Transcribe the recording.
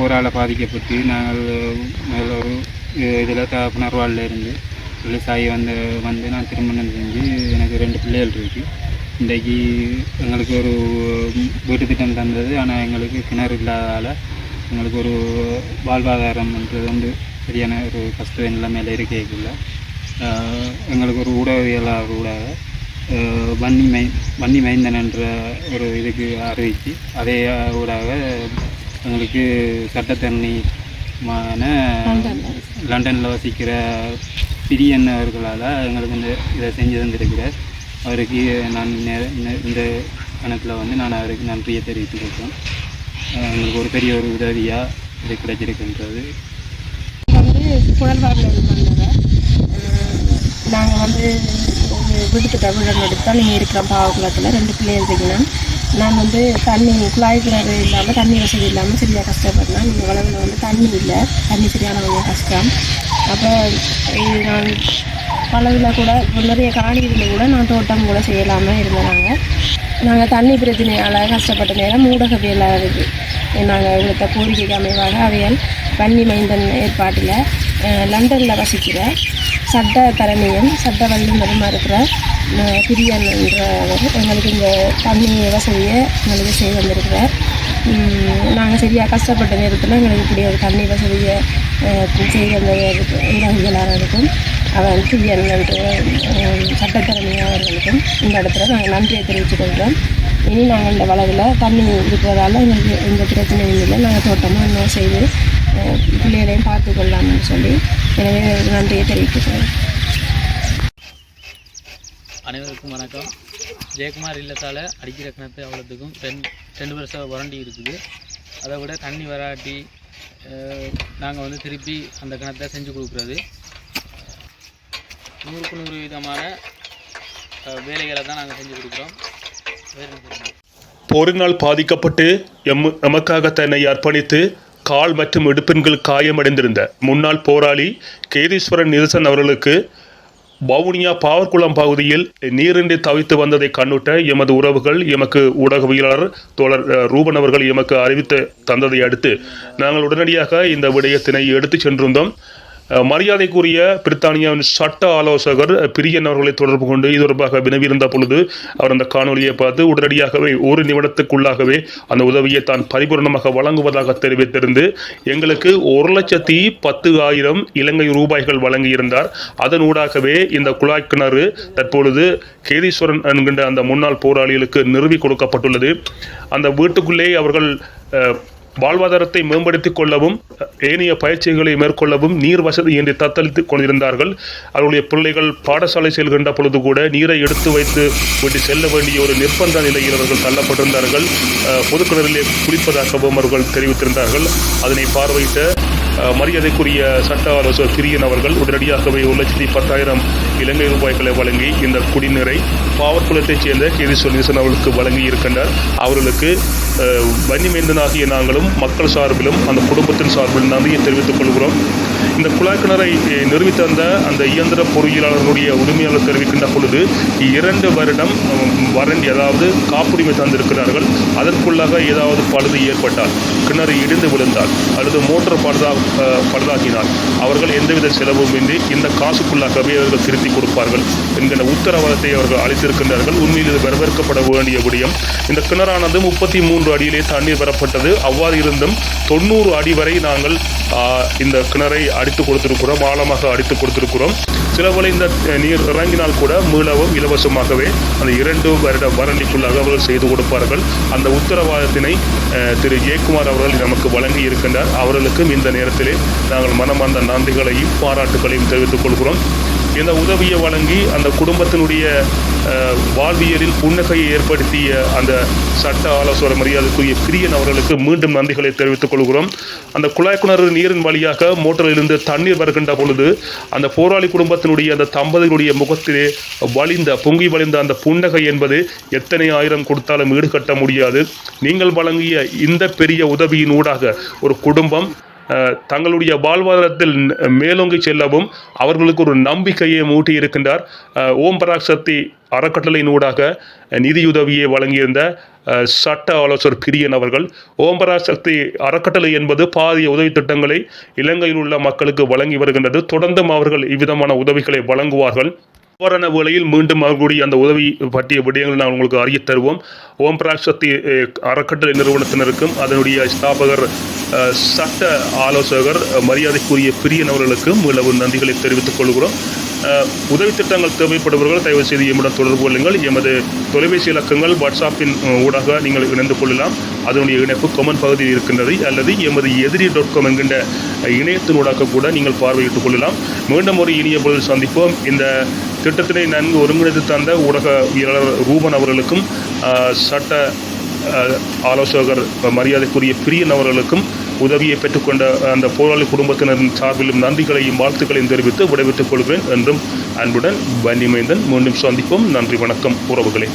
போரால் பாதிக்கப்பட்டு நாங்கள் மேல ஒரு இதில் தகப்பனார் வாழ்ல இருந்து விவசாயி வந்து வந்து நான் திருமணம் செஞ்சு எனக்கு ரெண்டு பிள்ளைகள் இருக்குது இன்றைக்கு எங்களுக்கு ஒரு வீட்டு திட்டம் தந்தது. ஆனால் எங்களுக்கு கிணறு இல்லாததால் எங்களுக்கு ஒரு வாழ்வாதாரம்ன்றது வந்து சரியான ஒரு கஷ்ட நிலைமையில் இல்லை எங்களுக்கு ஒரு ஊடகவியலாளர் ஊடாக வன்னி மை வன்னி மைந்தன் என்ற ஒரு இதுக்கு அறிவித்து அதே ஊடாக எங்களுக்கு சட்டத்தன்மையான லண்டனில் வசிக்கிற பிரியன் அவர்களால் எங்களுக்கு இந்த இதை செஞ்சு தந்திருக்கிறார். அவருக்கு நான் நே- இந்த கணக்கில் வந்து நான் அவருக்கு நன்றியை தெரிவித்துக் கொடுத்தேன் எங்களுக்கு ஒரு பெரிய ஒரு உதவியாக இது கிடைச்சிருக்கின்றது. வந்து புனர்வாழ்வு நாங்கள் வந்து ஒரு விடுத்துட்ட வீடம் நீங்கள் இருக்கிற பாவக்குளத்தில் ரெண்டு பிள்ளைகள் இருக்கணும். நான் வந்து தண்ணி குழாய் கிணறு இல்லாமல் தண்ணி வசதி இல்லாமல் சரியாக கஷ்டப்பட்டேன் எங்கள் உலகில் வந்து தண்ணி இல்லை. தண்ணி சரியான கொஞ்சம் கஷ்டம். அப்போ இது நான் பழவில் கூட இப்போ நிறைய காணிகளில் கூட நான் தோட்டம் கூட செய்யலாமல் இருந்தேன் நாங்கள் தண்ணி பிரச்சனையால் கஷ்டப்பட்ட நேரம் ஊடகவியலாக இருக்குது நாங்கள் இவ்வளோ கோரிக்கைக்கு அமைவாக அவையால் வன்னி மைந்தன் ஏற்பாட்டில் லண்டனில் வசிக்கிற சட்ட தரணியும் சட்ட வல்லுநருமா இருக்கிற அஹ், பிரியன் என்றவர் எங்களுக்கு இந்த தண்ணி வசதியை எங்களுக்கு செய்து வந்திருக்கிறார் நாங்கள் சரியாக கஷ்டப்பட்ட நேரத்தில் எங்களுக்கு இப்படி ஒரு தண்ணி வசதியை அஹ், செய்து இருக்கும். உதவிகளாளருக்கும் அவன் பிரியன் என்று அஹ், அவர்களுக்கும் இந்த இடத்துல நாங்கள் நன்றியை தெரிவித்துக் கொள்கிறோம். இனி நாங்கள் இந்த வளவில் தண்ணி இருக்கிறதால எங்களுக்கு எந்த பிரச்சனையும் இல்லை. நாங்கள் தோட்டமாக இன்னும் செய்து பிள்ளைகளையும் பார்த்து கொள்ளலாம்னு சொல்லி எனவே நன்றியை தெரிவித்துக்கிறேன் அனைவருக்கும் வணக்கம். ஜெயக்குமார் இல்லத்தால் அடிக்கிற கிணத்து அவ்வளோத்துக்கும் ரெண்டு ரெண்டு வருஷம் வறண்டி இருக்குது. அதை விட தண்ணி வராட்டி நாங்கள் வந்து திருப்பி அந்த கிணத்தை செஞ்சு கொடுக்குறது. நூறுக்கு நூறு விதமான வேலைகளை தான் நாங்கள் செஞ்சு கொடுக்குறோம். வேறு? போரினால் பாதிக்கப்பட்டு எம் எமக்காக தன்னை அர்ப்பணித்து கால் மற்றும் இடுப்பின்கள் காயமடைந்திருந்த முன்னாள் போராளி கேதீஸ்வரன் நிரசன் அவர்களுக்கு வவுனியா பாவர்குளம் பகுதியில் நீரின்றி தவித்து வந்ததை கண்ணுட்ட எமது உறவுகள் எமக்கு ஊடகவியலாளர் தோழர் ரூபன் அவர்கள் எமக்கு அறிவித்து தந்ததை அடுத்து நாங்கள் உடனடியாக இந்த விடயத்தினை எடுத்துச் சென்றிருந்தோம். மரியாதைக்குரிய பிரித்தானியாவின் சட்ட ஆலோசகர் பிரியன் அவர்களை தொடர்பு கொண்டு இது தொடர்பாக வினவியிருந்த பொழுது அவர் அந்த காணொலியை பார்த்து உடனடியாகவே ஒரு நிமிடத்துக்குள்ளாகவே அந்த உதவியை தான் பரிபூர்ணமாக வழங்குவதாக தெரிவித்திருந்து எங்களுக்கு ஒரு லட்சத்தி பத்து ஆயிரம் இலங்கை ரூபாய்கள் வழங்கியிருந்தார். அதன் ஊடாகவே இந்த குழாய் கிணறு தற்பொழுது கேதீஸ்வரன் என்கின்ற அந்த முன்னாள் போராளிகளுக்கு நிறுவி கொடுக்கப்பட்டுள்ளது. அந்த வீட்டுக்குள்ளே அவர்கள் வாழ்வாதாரத்தை மேம்படுத்திக் கொள்ளவும் ஏனைய பயிற்சிகளை மேற்கொள்ளவும் நீர் வசதி என்று தத்தளித்துக் கொண்டிருந்தார்கள். அவருடைய பிள்ளைகள் பாடசாலை செல்கின்ற பொழுது கூட நீரை எடுத்து வைத்து விட்டு செல்ல வேண்டிய ஒரு நிர்பந்த நிலையில் அவர்கள் தள்ளப்பட்டிருந்தார்கள். பொதுக்கிணறிலே குளிப்பதாகவும் அவர்கள் தெரிவித்திருந்தார்கள். அதனை பார்வையிட்ட மரியாதைக்குரிய சட்ட ஆலோசகர் கிரியன் அவர்கள் உடனடியாகவே ஒரு லட்சத்தி பத்தாயிரம் இலங்கை ரூபாய்களை வழங்கி இந்த குடிநீரை பாவற்குளத்தைச் சேர்ந்த கேதீஸ்வரன் நிசன் அவர்களுக்கு வழங்கி இருக்கின்றார் அவர்களுக்கு வன்னிமேந்தனாகிய நாங்களும் மக்கள் சார்பிலும் அந்த குடும்பத்தின் சார்பிலும் நன்றியை தெரிவித்துக் கொள்கிறோம். இந்த குழாய் கிணறை தந்த அந்த இயந்திர பொறியியலாளர்களுடைய உரிமையாளர் தெரிவிக்கின்ற பொழுது இரண்டு வருடம் வரண்டி வறண்டி அதாவது காப்புரிமை தந்திருக்கிறார்கள். அதற்குள்ளாக ஏதாவது பழுது ஏற்பட்டால் கிணறு இடிந்து விழுந்தால் அல்லது மோட்டார் பழுதா அஹ், பழுதாகினால் அவர்கள் எந்தவித செலவுமின்றி இந்த காசுக்குள்ளாகவே அவர்கள் திருத்தி கொடுப்பார்கள் என்கிற உத்தரவாதத்தை அவர்கள் அளித்திருக்கின்றார்கள். உண்மையில் இது வரவேற்கப்பட வேண்டிய விடயம். இந்த கிணறானது முப்பத்தி மூன்று அடியிலே தண்ணீர் பெறப்பட்டது. அவ்வாறு இருந்தும் தொண்ணூறு அடி வரை நாங்கள் இந்த கிணறை அடித்து கொடுத்திருக்கிறோம் ஆழமாக அடித்து கொடுத்திருக்கிறோம். சிலவரை இந்த நீர் இறங்கினால் கூட மீளவும் இலவசமாகவே அந்த இரண்டு வருட வரணிக்குள்ளாக அவர்கள் செய்து கொடுப்பார்கள். அந்த உத்தரவாதத்தினை திரு ஜெயக்குமார் அவர்கள் நமக்கு வழங்கி இருக்கின்றார். அவர்களுக்கும் இந்த நேரத்திலே நாங்கள் மனமார்ந்த நன்றிகளையும் பாராட்டுகளையும் தெரிவித்துக் கொள்கிறோம். இந்த உதவியை வழங்கி அந்த குடும்பத்தினுடைய வாழ்வியலில் புன்னகையை ஏற்படுத்திய அந்த சட்ட ஆலோசனை மரியாதைக்குரிய பிரியன் அவர்களுக்கு மீண்டும் நன்றிகளை தெரிவித்துக் கொள்கிறோம். அந்த குழாய் கிணறு நீரின் வழியாக மோட்டரிலிருந்து தண்ணீர் வருகின்ற பொழுது அந்த போராளி குடும்பத்தினுடைய அந்த தம்பதிகளுடைய முகத்திலே வழிந்த பொங்கி வழிந்த அந்த புன்னகை என்பது எத்தனை ஆயிரம் கொடுத்தாலும் ஈடுகட்ட முடியாது. நீங்கள் வழங்கிய இந்த பெரிய உதவியின் ஊடாக ஒரு குடும்பம் தங்களுடைய வாழ்வாதாரத்தில் மேலோங்கி செல்லவும் அவர்களுக்கு ஒரு நம்பிக்கையை மூட்டி இருக்கின்றார் ஓம் பராக் சக்தி அறக்கட்டளையினூடாக நிதியுதவியை வழங்கியிருந்த சட்ட ஆலோசகர் பிரியன் அவர்கள் ஓம்பரா சக்தி அறக்கட்டளை என்பது பாதிய உதவி திட்டங்களை இலங்கையில் உள்ள மக்களுக்கு வழங்கி வருகின்றது. தொடர்ந்தும் அவர்கள் இவ்விதமான உதவிகளை வழங்குவார்கள். அவ்வாறான வேளையில் மீண்டும் அவர்களுடைய அந்த உதவி பற்றிய விடயங்களை நான் உங்களுக்கு அறிய தருவோம். ஓம் பிராக் சக்தி அறக்கட்டளை நிறுவனத்தினருக்கும் அதனுடைய ஸ்தாபகர் சட்ட ஆலோசகர் மரியாதைக்குரிய பிரியன் அவர்களுக்கும் மீளவு நன்றிகளை தெரிவித்துக் கொள்கிறோம். உதவி திட்டங்கள் தேவைப்படுபவர்கள் தயவு செய்து எம்முடன் தொடர்பு கொள்ளுங்கள். எமது தொலைபேசி இலக்கங்கள் வாட்ஸ்அப்பின் ஊடாக நீங்கள் இணைந்து கொள்ளலாம். அதனுடைய இணைப்பு கொமன் பகுதியில் இருக்கின்றது. அல்லது எமது எதிரி டாட் காம் என்கின்ற இணையத்தின் இணையத்தினூடாக கூட நீங்கள் பார்வையிட்டுக் கொள்ளலாம். மீண்டும் ஒரு இனிய பொழுது சந்திப்போம். இந்த திட்டத்தினை நன்கு ஒருங்கிணைத்து தந்த ஊடகவியலாளர் ரூபன் அவர்களுக்கும் சட்ட ஆலோசகர் மரியாதைக்குரிய பிரியன் அவர்களுக்கும் உதவியை பெற்றுக்கொண்ட அந்த போராளி குடும்பத்தினரின் சார்பிலும் நன்றிகளையும் வாழ்த்துக்களையும் தெரிவித்து விடைபெற்றுக் கொள்கிறேன் என்றும் அன்புடன் வன்னிமைந்தன் மீண்டும் சந்திப்போம். நன்றி வணக்கம் உறவுகளே.